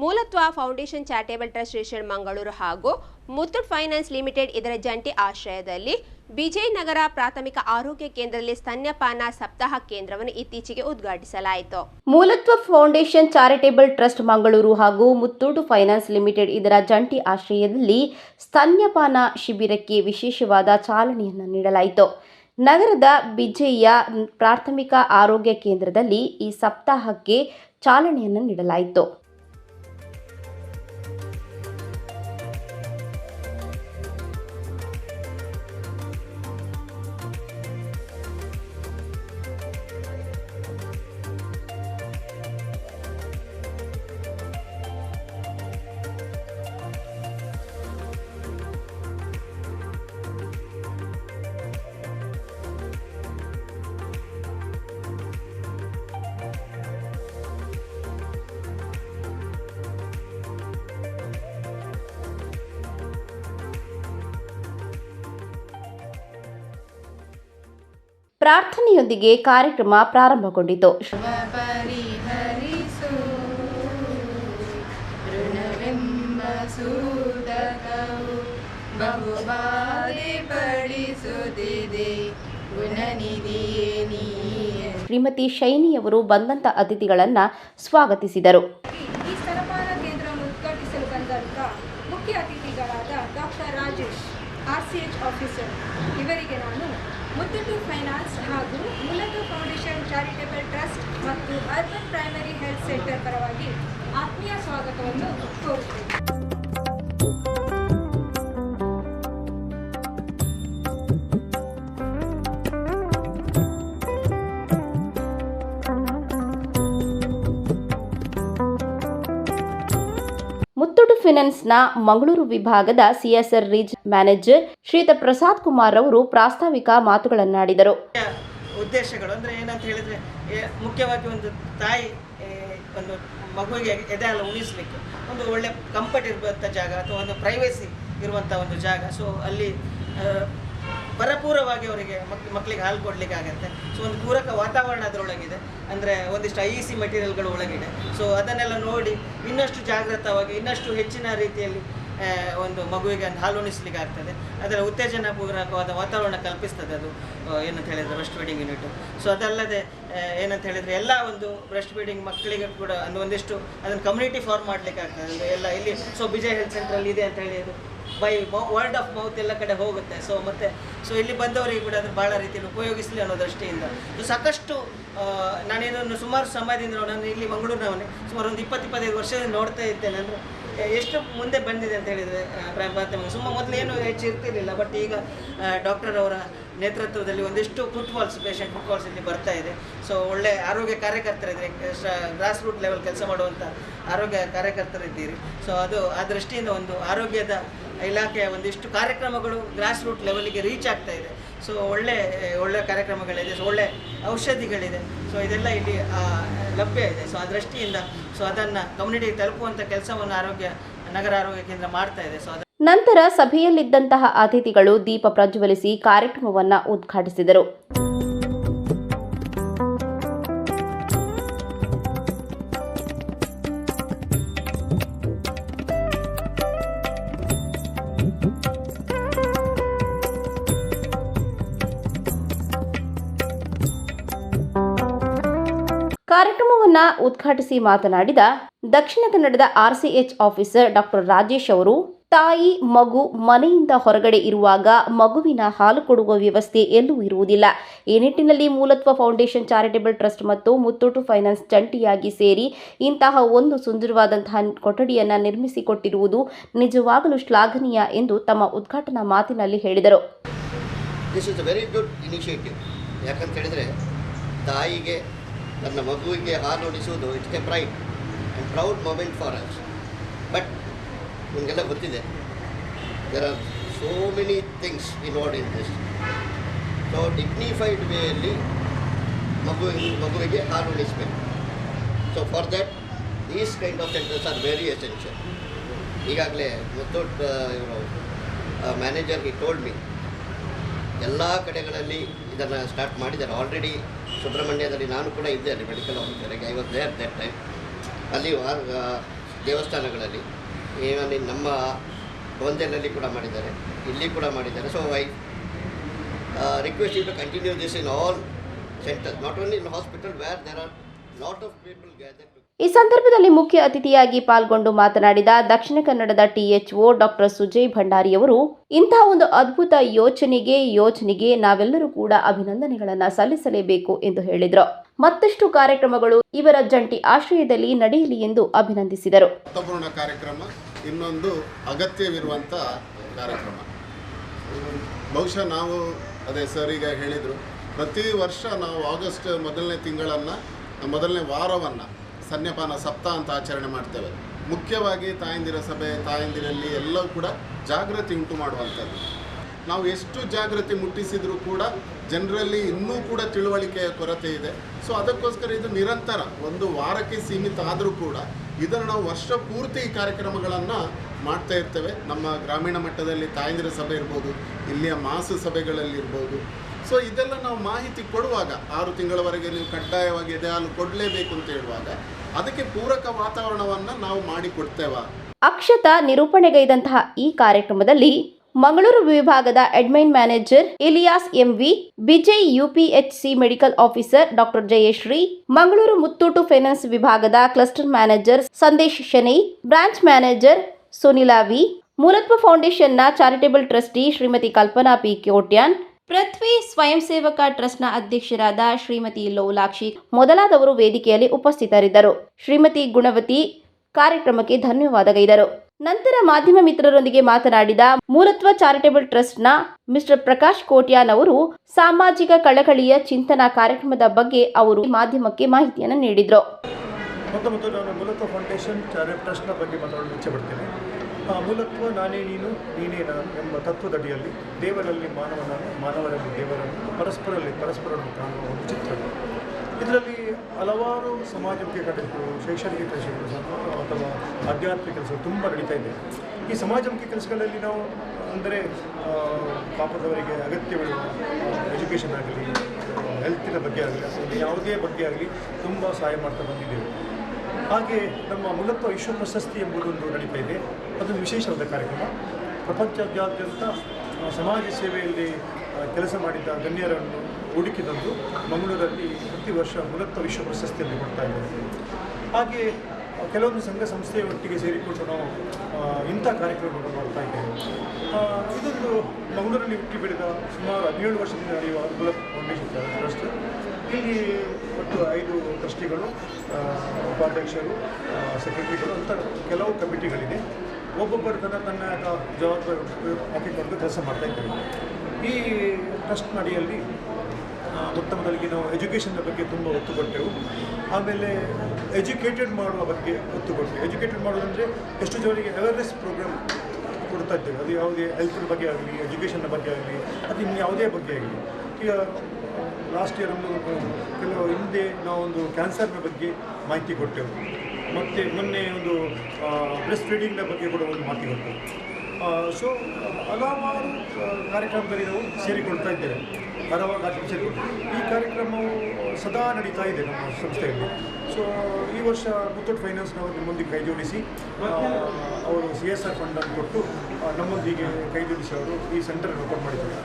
Mulatva foundation charitable trust ration Mangaluru ಹಾಗೂ Muthoot finance limited ಇದರ ಜಂಟಿ ಆಶ್ರಯದಲ್ಲಿ ವಿಜಯನಗರ ಪ್ರಾಥಮಿಕ ಆರೋಗ್ಯ ಕೇಂದ್ರದಲ್ಲಿ ಸ್ತನ್ಯಪಾನ ಸಪ್ತಾಹ ಕೇಂದ್ರವನ್ನು ಇತ್ತೀಚೆಗೆ ಉದ್ಘಾಟಿಸಲಾಯಿತು. Mulatva foundation charitable trust Mangaluru ಹಾಗೂ ಮುತ್ತೂಟು ಫೈನಾನ್ಸ್ ಲಿಮಿಟೆಡ್ ಇದರ ಜಂಟಿ ಆಶ್ರಯದಲ್ಲಿ ಸ್ತನ್ಯಪಾನ ಶಿಬಿರಕ್ಕೆ ವಿಶೇಷವಾದ ಚಾಲನೆಯನ್ನು ನೀಡಲಾಯಿತು. ನಗರದ ಬಿಜೆಯ ಪ್ರಾಥಮಿಕ ಆರೋಗ್ಯ ಕೇಂದ್ರದಲ್ಲಿ ಈ ಸಪ್ತಾಹಕ್ಕೆ ಚಾಲನೆಯನ್ನು ನೀಡಲಾಯಿತು. ಪ್ರಾರ್ಥನೆಯೊಂದಿಗೆ ಕಾರ್ಯಕ್ರಮ ಪ್ರಾರಂಭಗೊಂಡಿತು. ಶ್ರೀಮತಿ ಶೈನಿಯವರು ಬಂದಂತ ಅತಿಥಿಗಳನ್ನು ಸ್ವಾಗತಿಸಿದರು ಈ ಸ್ತನಪಾನ ಕೇಂದ್ರವನ್ನು ಉದ್ಘಾಟಿಸಲು ಬಂದಂಥ ಮುಖ್ಯ ಅತಿಥಿಗಳಾದ doctor Rajesh R C H officer ಇವರಿಗೆ ನಾನು ಮುತ್ತೂಟು ಫೈನಾನ್ಸ್ ಹಾಗೂ ಮೂಲಕ ಫೌಂಡೇಶನ್ ಚಾರಿಟೇಬಲ್ ಟ್ರಸ್ಟ್ ಮತ್ತು ಪ್ರೈಮರಿ ಹೆಲ್ತ್ ಸೆಂಟರ್ ಪರವಾಗಿ ಆತ್ಮೀಯ ಸ್ವಾಗತವನ್ನು ಕೋರುತ್ತೇನೆ ಮುತ್ತೂಟು ಫಿನಾನ್ಸ್ನ ಮಂಗಳೂರು ವಿಭಾಗದ ಸಿಎಸ್ಆರ್ ರೀಜ್ ಮ್ಯಾನೇಜರ್ ಶ್ರೀತ ಪ್ರಸಾದ್ ಕುಮಾರ್ ಅವರು ಪ್ರಾಸ್ತಾವಿಕ ಮಾತುಗಳನ್ನಾಡಿದರು. ಉದ್ದೇಶಗಳು ಅಂದರೆ ಏನಂತ ಹೇಳಿದ್ರೆ ಮುಖ್ಯವಾಗಿ ಒಂದು ತಾಯಿ ಒಂದು ಮಗುವಿಗೆ ಎದೆ ಎಲ್ಲ ಒಂದು ಒಳ್ಳೆ ಕಂಫರ್ಟ್ ಇರುವಂಥ ಜಾಗ ಅಥವಾ ಒಂದು ಪ್ರೈವೇಸಿ ಇರುವಂಥ ಒಂದು ಜಾಗ. ಸೊ ಅಲ್ಲಿ ಭರಪೂರವಾಗಿ ಅವರಿಗೆ ಮಕ್ ಮಕ್ಕಳಿಗೆ ಹಾಲು ಕೊಡಲಿಕ್ಕೆ ಆಗುತ್ತೆ. ಸೊ ಒಂದು ಪೂರಕ ವಾತಾವರಣ ಅದರೊಳಗಿದೆ. ಅಂದರೆ ಒಂದಿಷ್ಟು ಐ ಸಿ ಮೆಟೀರಿಯಲ್ಗಳು ಒಳಗಿದೆ. ಸೊ ಅದನ್ನೆಲ್ಲ ನೋಡಿ ಇನ್ನಷ್ಟು ಜಾಗೃತವಾಗಿ ಇನ್ನಷ್ಟು ಹೆಚ್ಚಿನ ರೀತಿಯಲ್ಲಿ ಒಂದು ಮಗುವಿಗೆ ಒಂದು ಹಾಲುಣಿಸ್ಲಿಕ್ಕೆ ಆಗ್ತದೆ. ಅದರ ಉತ್ತೇಜನ ಪೂರಕವಾದ ವಾತಾವರಣ ಕಲ್ಪಿಸ್ತದೆ ಅದು. ಏನಂತ ಹೇಳಿದರೆ ಬ್ರೆಸ್ಟ್ ಫೀಡಿಂಗ್ ಯೂನಿಟ್ ಸೊ ಅದಲ್ಲದೆ ಏನಂತ ಹೇಳಿದರೆ ಎಲ್ಲ ಒಂದು ಬ್ರೆಸ್ಟ್ ಫೀಡಿಂಗ್ ಮಕ್ಕಳಿಗೆ ಕೂಡ ಒಂದು ಒಂದಿಷ್ಟು ಅದನ್ನು ಕಮ್ಯುನಿಟಿ ಫಾರ್ಮ್ ಮಾಡಲಿಕ್ಕೆ ಆಗ್ತದೆ. ಅಂದರೆ ಎಲ್ಲ ಇಲ್ಲಿ ಸೊ ವಿಜಯ ಹೆಲ್ತ್ ಸೆಂಟ್ರಲ್ಲಿ ಇದೆ ಅಂತ ಹೇಳಿ ಅದು. ಬೈ ವರ್ಡ್ ಆಫ್ ಮೌತ್ ಎಲ್ಲ ಕಡೆ ಹೋಗುತ್ತೆ. ಸೊ ಮತ್ತೆ ಸೊ ಇಲ್ಲಿ ಬಂದವರಿಗೆ ಕೂಡ ಅದು ಭಾಳ ರೀತಿಯಲ್ಲಿ ಉಪಯೋಗಿಸಲಿ ಅನ್ನೋ ದೃಷ್ಟಿಯಿಂದ. ಸೊ ಸಾಕಷ್ಟು ನಾನೇನನ್ನು ಸುಮಾರು ಸಮಯದಿಂದ ನಾನು ಇಲ್ಲಿ ಮಂಗಳೂರಿನವನೇ. ಸುಮಾರು ಒಂದು ಇಪ್ಪತ್ತು, ಇಪ್ಪತ್ತೈದು ವರ್ಷದಿಂದ ನೋಡ್ತಾ ಇದ್ದೇನೆ. ಅಂದರೆ ಎಷ್ಟು ಮುಂದೆ ಬಂದಿದೆ ಅಂತ ಹೇಳಿದರೆ ಪ್ರಾಥಮಿಕ ಸುಮ್ಮ ಮೊದಲು ಏನು ಹೆಚ್ಚು ಇರ್ತಿರ್ಲಿಲ್ಲ ಬಟ್ ಈಗ ಡಾಕ್ಟರ್ ಅವರ ನೇತೃತ್ವದಲ್ಲಿ ಒಂದಿಷ್ಟು ಫುಟ್ಬಾಲ್ಸ್ ಪೇಷಂಟ್ ಫುಟ್ಬಾಲ್ಸ್ ಇಲ್ಲಿ ಬರ್ತಾ ಇದೆ. ಸೊ ಒಳ್ಳೆ ಆರೋಗ್ಯ ಕಾರ್ಯಕರ್ತರಿದ್ದಾರೆ ಗ್ರಾಸ್ ರೂಟ್ ಲೆವೆಲ್ ಕೆಲಸ ಮಾಡುವಂಥ ಆರೋಗ್ಯ ಕಾರ್ಯಕರ್ತರಿದ್ದೀರಿ. ಸೊ ಅದು, ಆ ದೃಷ್ಟಿಯಿಂದ ಒಂದು ಆರೋಗ್ಯದ ಇಲಾಖೆಯ ಒಂದಿಷ್ಟು ಕಾರ್ಯಕ್ರಮಗಳು ಗ್ರಾಸ್ ರೂಟ್ ಲೆವೆಲ್ಗೆ ರೀಚ್ ಆಗ್ತಾ ಇದೆ. ಸೊ ಒಳ್ಳೆ ಒಳ್ಳೆ ಕಾರ್ಯಕ್ರಮಗಳಿದೆ ಸೊ ಒಳ್ಳೆ ಔಷಧಿಗಳಿದೆ. ಸೊ ಇದೆಲ್ಲ ಇಲ್ಲಿ ಲಭ್ಯ ಇದೆ. ಸೊ ಆ ದೃಷ್ಟಿಯಿಂದ ಸೊ ಅದನ್ನು ಕಮ್ಯುನಿಟಿಗೆ ತಲುಪುವಂಥ ಕೆಲಸವನ್ನು ಆರೋಗ್ಯ, ನಗರ ಆರೋಗ್ಯ ಕೇಂದ್ರ ಮಾಡ್ತಾ ಇದೆ. ಸೊ ನಂತರ ಸಭೆಯಲ್ಲಿದ್ದಂತಹ ಅತಿಥಿಗಳು ದೀಪ ಪ್ರಜ್ವಲಿಸಿ ಕಾರ್ಯಕ್ರಮವನ್ನ ಉದ್ಘಾಟಿಸಿದರು. ಕಾರ್ಯಕ್ರಮವನ್ನ ಉದ್ಘಾಟಿಸಿ ಮಾತನಾಡಿದ ದಕ್ಷಿಣ ಕನ್ನಡದ ಆರ್ಸಿಎಚ್ ಆಫೀಸರ್ ಡಾಕ್ಟರ್ ರಾಜೇಶ್ ಅವರು, ತಾಯಿ, ಮಗು ಮನೆಯಿಂದ ಹೊರಗಡೆ ಇರುವಾಗ ಮಗುವಿನ ಹಾಲು ಕೊಡುವ ವ್ಯವಸ್ಥೆ ಎಲ್ಲೂ ಇರುವುದಿಲ್ಲ. ಈ ನಿಟ್ಟಿನಲ್ಲಿ ಮೂಲತ್ವ ಫೌಂಡೇಶನ್, ಚಾರಿಟೇಬಲ್ ಟ್ರಸ್ಟ್ ಮತ್ತು ಮುತ್ತೂಟು ಫೈನಾನ್ಸ್ ಜಂಟಿಯಾಗಿ ಸೇರಿ ಇಂತಹ ಒಂದು ಸುಂದರವಾದಂತಹ ಕೊಠಡಿಯನ್ನು ನಿರ್ಮಿಸಿಕೊಟ್ಟಿರುವುದು ನಿಜವಾಗಲೂ ಶ್ಲಾಘನೀಯ ಎಂದು ತಮ್ಮ ಉದ್ಘಾಟನಾ ಮಾತಿನಲ್ಲಿ ಹೇಳಿದರು. This is very good initiative ಯಾಕಂತ ತಾಯಿಗೆ ತನ್ನ ಮಗುವಿಗೆ ಹಾಲು ಉಣಿಸುವುದು it's a pride and proud moment for us but ನಿಮಗೆಲ್ಲ ಗೊತ್ತಿದೆ there are so many things involved in this so dignified ವೇಯಲ್ಲಿ ಮಗು, ಮಗುವಿಗೆ ಹಾಲು ಉಣಿಸಬೇಕು so for that these kind of centres are very essential ಈಗಾಗಲೇ ಮುತ್ತೂಟ್ ಇವರು ಮ್ಯಾನೇಜರ್ ಟೋಲ್ಡ್ ಮೀ ಎಲ್ಲ ಕಡೆಗಳಲ್ಲಿ ಇದನ್ನು ಸ್ಟಾರ್ಟ್ ಮಾಡಿದ್ದಾರೆ. ಆಲ್ರೆಡಿ ಸುಬ್ರಹ್ಮಣ್ಯದಲ್ಲಿ ನಾನು ಕೂಡ ಇದ್ದೇನೆ medical ಆಫೀಸರಿಗೆ I was there that time ಅಲ್ಲಿ ದೇವಸ್ಥಾನಗಳಲ್ಲಿ ಈವನ್ ನಮ್ಮ ಗೋಂದೆನಲ್ಲಿ ಕೂಡ ಮಾಡಿದ್ದಾರೆ. ಇಲ್ಲಿ ಕೂಡ ಮಾಡಿದ್ದಾರೆ. So I request you to continue this in all centre not only in hospital where there are lot of people gather ಈ ಸಂದರ್ಭದಲ್ಲಿ ಮುಖ್ಯ ಅತಿಥಿಯಾಗಿ ಪಾಲ್ಗೊಂಡು ಮಾತನಾಡಿದ ದಕ್ಷಿಣ ಕನ್ನಡದ ಟಿಎಚ್ಒ ಡಾಕ್ಟರ್ ಸುಜಯ್ ಭಂಡಾರಿಯವರು, ಇಂತಹ ಒಂದು ಅದ್ಭುತ ಯೋಚನೆಗೆ ಯೋಚನೆಗೆ ನಾವೆಲ್ಲರೂ ಕೂಡ ಅಭಿನಂದನೆಗಳನ್ನು ಸಲ್ಲಿಸಲೇಬೇಕು ಎಂದು ಹೇಳಿದರು. ಮತ್ತಷ್ಟು ಕಾರ್ಯಕ್ರಮಗಳು ಇವರ ಜಂಟಿ ಆಶ್ರಯದಲ್ಲಿ ನಡೆಯಲಿ ಎಂದು ಅಭಿನಂದಿಸಿದರು. ಕಾರ್ಯಕ್ರಮ, ಇನ್ನೊಂದು ಅಗತ್ಯವಿರುವಂಥ ಕಾರ್ಯಕ್ರಮ. ಬಹುಶಃ ನಾವು, ಅದೇ ಸರ್ ಈಗ ಹೇಳಿದರು, ಪ್ರತಿ ವರ್ಷ ನಾವು ಆಗಸ್ಟ್ ಮೊದಲನೇ ತಿಂಗಳನ್ನು, ಮೊದಲನೇ ವಾರವನ್ನು ಸನ್ಯಪಾನ ಸಪ್ತ ಅಂತ ಆಚರಣೆ ಮಾಡ್ತೇವೆ. ಮುಖ್ಯವಾಗಿ ತಾಯಂದಿರ ಸಭೆ, ತಾಯಂದಿರಲ್ಲಿ ಎಲ್ಲವೂ ಕೂಡ ಜಾಗೃತಿ ಉಂಟು ಮಾಡುವಂಥದ್ದು. ನಾವು ಎಷ್ಟು ಜಾಗೃತಿ ಮುಟ್ಟಿಸಿದರೂ ಕೂಡ ಜನರಲ್ಲಿ ಇನ್ನೂ ಕೂಡ ತಿಳುವಳಿಕೆಯ ಕೊರತೆ ಇದೆ. ಸೊ ಅದಕ್ಕೋಸ್ಕರ ಇದು ನಿರಂತರ, ಒಂದು ವಾರಕ್ಕೆ ಸೀಮಿತ ಆದರೂ ಕೂಡ ಇದನ್ನು ನಾವು ವರ್ಷ ಪೂರ್ತಿ ಕಾರ್ಯಕ್ರಮಗಳನ್ನು ಮಾಡ್ತಾ ಇರ್ತೇವೆ. ನಮ್ಮ ಗ್ರಾಮೀಣ ಮಟ್ಟದಲ್ಲಿ ತಾಯಂದಿರ ಸಭೆ ಇರ್ಬೋದು, ಇಲ್ಲಿಯ ಮಾಸು ಸಭೆಗಳಲ್ಲಿರ್ಬೋದು ಸೊ ಇದೆಲ್ಲ ನಾವು ಮಾಹಿತಿ ಕೊಡುವಾಗ, ಆರು ತಿಂಗಳವರೆಗೆ ನೀವು ಕಡ್ಡಾಯವಾಗಿ ಎದೆ ಹಾಲು ಕೊಡಲೇಬೇಕು ಅಂತ ಹೇಳುವಾಗ ಅದಕ್ಕೆ ಪೂರಕ ವಾತಾವರಣವನ್ನು ನಾವು ಮಾಡಿಕೊಡ್ತೇವ. ಅಕ್ಷತ ನಿರೂಪಣೆಗೈದಂತಹ ಈ ಕಾರ್ಯಕ್ರಮದಲ್ಲಿ ಮಂಗಳೂರು ವಿಭಾಗದ admin manager Iliyas MV, Vijay UPHC medical officer doctor Jayashree, Mangaluru Muthoot finance ವಿಭಾಗದ cluster manager Sandesh Shenoy branch manager Sunila V, Mulatva ಫೌಂಡೇಶನ್ನ charitable trustee Shrimati Kalpana P Kotian Prithvi Swayam Sevak ಟ್ರಸ್ಟ್ನ ಅಧ್ಯಕ್ಷರಾದ ಶ್ರೀಮತಿ ಲೋಲಾಕ್ಷಿ ಮೊದಲಾದವರು ವೇದಿಕೆಯಲ್ಲಿ ಉಪಸ್ಥಿತರಿದ್ದರು. ಶ್ರೀಮತಿ ಗುಣವತಿ ಕಾರ್ಯಕ್ರಮಕ್ಕೆ ಧನ್ಯವಾದಗೈದರು ನಂತರ ಮಾಧ್ಯಮ ಮಿತ್ರರೊಂದಿಗೆ ಮಾತನಾಡಿದ ಮೂಲತ್ವ ಚಾರಿಟೇಬಲ್ ಟ್ರಸ್ಟ್ನ ಮಿಸ್ಟರ್ ಪ್ರಕಾಶ್ ಕೋಟ್ಯಾನ್ ಅವರು ಸಾಮಾಜಿಕ ಕಳಕಳಿಯ ಚಿಂತನಾ ಕಾರ್ಯಕ್ರಮದ ಬಗ್ಗೆ ಅವರು ಮಾಧ್ಯಮಕ್ಕೆ ಮಾಹಿತಿಯನ್ನು ನೀಡಿದರು. ಆ, ಮೂಲತ್ವ ನಾನೇ ನೀನು ನೀನೇ ನಾನು ಎಂಬ ತತ್ವದಡಿಯಲ್ಲಿ ದೇವರಲ್ಲಿ ಮಾನವನನ್ನು ಮಾನವರಲ್ಲಿ ದೇವರನ್ನು ಪರಸ್ಪರಲ್ಲಿ ಪರಸ್ಪರನ್ನು ಕಾಣುವ ಒಂದು ಚಿತ್ರ. ಇದರಲ್ಲಿ ಹಲವಾರು ಸಮಾಜಕ್ಕೆ ಘಟಕಗಳು ಶೈಕ್ಷಣಿಕ ಕೆಲಸಗಳು ಅಥವಾ ಆಧ್ಯಾತ್ಮಿಕ ಕೆಲಸಗಳು ತುಂಬ ನಡೀತಾ ಇದೆ. ಈ ಸಮಾಜಮುಖಿ ಕೆಲಸಗಳಲ್ಲಿ ನಾವು ಅಂದರೆ ಪಾಪದವರಿಗೆ ಅಗತ್ಯವಿರುವ ಎಜುಕೇಷನ್ ಆಗಲಿ ಹೆಲ್ತಿನ ಬಗ್ಗೆ ಆಗಲಿ ಯಾವುದೇ ಬಗ್ಗೆ ಆಗಲಿ ತುಂಬ ಸಹಾಯ ಮಾಡ್ತಾ ಬಂದಿದ್ದೇವೆ. ಹಾಗೆ ನಮ್ಮ ಮೂಲತ್ವ ವಿಶ್ವ ಪ್ರಶಸ್ತಿ ಎಂಬುದೊಂದು ನಡೀತಾ ಇದೆ. ಅದೊಂದು ವಿಶೇಷವಾದ ಕಾರ್ಯಕ್ರಮ. ಪ್ರಪಂಚದಾದ್ಯಂತ ಸಮಾಜ ಸೇವೆಯಲ್ಲಿ ಕೆಲಸ ಮಾಡಿದ ಗಣ್ಯರನ್ನು ಹುಡುಕಿ ತಂದು ಮಂಗಳೂರಲ್ಲಿ ಪ್ರತಿ ವರ್ಷ ಮೂಲತ್ವ ವಿಶ್ವ ಪ್ರಶಸ್ತಿಯನ್ನು ಕೊಡ್ತಾ ಇದ್ದಾರೆ. ಹಾಗೆ ಕೆಲವೊಂದು ಸಂಘ ಸಂಸ್ಥೆಯ ಒಟ್ಟಿಗೆ ಸೇರಿಕೊಂಡು ನಾವು ಇಂಥ ಕಾರ್ಯಕ್ರಮಗಳನ್ನು ಮಾಡ್ತಾ ಇದ್ದೇವೆ. ಇದೊಂದು ಮಂಗಳೂರಲ್ಲಿ ಹುಟ್ಟಿ ಬೆಳೆದ ಸುಮಾರು ಹದಿನೇಳು ವರ್ಷದಿಂದ ನಡೆಯುವ ಮೂಲತ್ವ ಫೌಂಡೇಶನ್ ಟ್ರಸ್ಟ್ ಇಲ್ಲಿ ಒಟ್ಟು ಐದು ಟ್ರಸ್ಟಿಗಳು ಉಪಾಧ್ಯಕ್ಷರು ಸೆಕ್ರೆಟರಿಗಳು ಅಂತ ಕೆಲವು ಕಮಿಟಿಗಳಿದೆ. ಒಬ್ಬೊಬ್ಬರು ತನ್ನ ತನ್ನ ಜವಾಬ್ದಾರಿ ಹಾಕಿಕೊಂಡು ಕೆಲಸ ಮಾಡ್ತಾ ಇದ್ದಾರೆ. ಈ ಟ್ರಸ್ಟ್ ಮೊತ್ತ ಮೊದಲಿಗೆ ನಾವು ಎಜುಕೇಷನ್ನ ಬಗ್ಗೆ ತುಂಬ ಒತ್ತು ಕೊಟ್ಟೆವು. ಆಮೇಲೆ ಎಜುಕೇಟೆಡ್ ಮಾಡುವ ಬಗ್ಗೆ ಒತ್ತು ಕೊಟ್ಟೆವು. ಎಜುಕೇಟೆಡ್ ಮಾಡೋದಂದರೆ ಎಷ್ಟು ಜನರಿಗೆ ಅವೇರ್ನೆಸ್ ಪ್ರೋಗ್ರಾಮ್ ಕೊಡ್ತಾ ಇದ್ದೇವೆ. ಅದು ಯಾವುದೇ ಹೆಲ್ತ್ ಬಗ್ಗೆ ಆಗಲಿ ಎಜುಕೇಷನ್ನ ಬಗ್ಗೆ ಆಗಲಿ, ಅದು ಇನ್ನು ಯಾವುದೇ ಬಗ್ಗೆ ಆಗಲಿ. ಈಗ ಲಾಸ್ಟ್ ಇಯರ್ ಒಂದು ಕೆಲವು ಹಿಂದೆ ನಾವೊಂದು ಕ್ಯಾನ್ಸರ್ನ ಬಗ್ಗೆ ಮಾಹಿತಿ ಕೊಟ್ಟೆವು. ಮತ್ತು ಮೊನ್ನೆ ಒಂದು ಬ್ರೆಸ್ಟ್ ಫೀಡಿಂಗ್ನ ಬಗ್ಗೆ ಕೂಡ ಒಂದು ಮಾಹಿತಿ ಕೊಟ್ಟೆವು. ಸೊ ಹಲವಾರು ಕಾರ್ಯಕ್ರಮದಲ್ಲಿ ನಾವು ಸೇರಿಕೊಳ್ತಾ ಇದ್ದೇವೆ. ಹಲವಾರು ಕಾರ್ಯಕ್ರಮ ಈ ಕಾರ್ಯಕ್ರಮವು ಸದಾ ನಡೀತಾ ಇದೆ ನಮ್ಮ ಸಂಸ್ಥೆಯಲ್ಲಿ. ಸೊ ಈ ವರ್ಷ ಮುತ್ತೂಟ್ ಫೈನಾನ್ಸ್ನವರು ನಮ್ಮೊಂದಿಗೆ ಕೈ ಜೋಡಿಸಿ ಅವರು ಸಿ ಎಸ್ ಆರ್ ಫಂಡನ್ನು ಕೊಟ್ಟು ನಮ್ಮೊಂದಿಗೆ ಕೈ ಜೋಡಿಸಿ ಅವರು ಈ ಸೆಂಟರ್ ಓಪನ್ ಮಾಡಿದ್ದಾರೆ.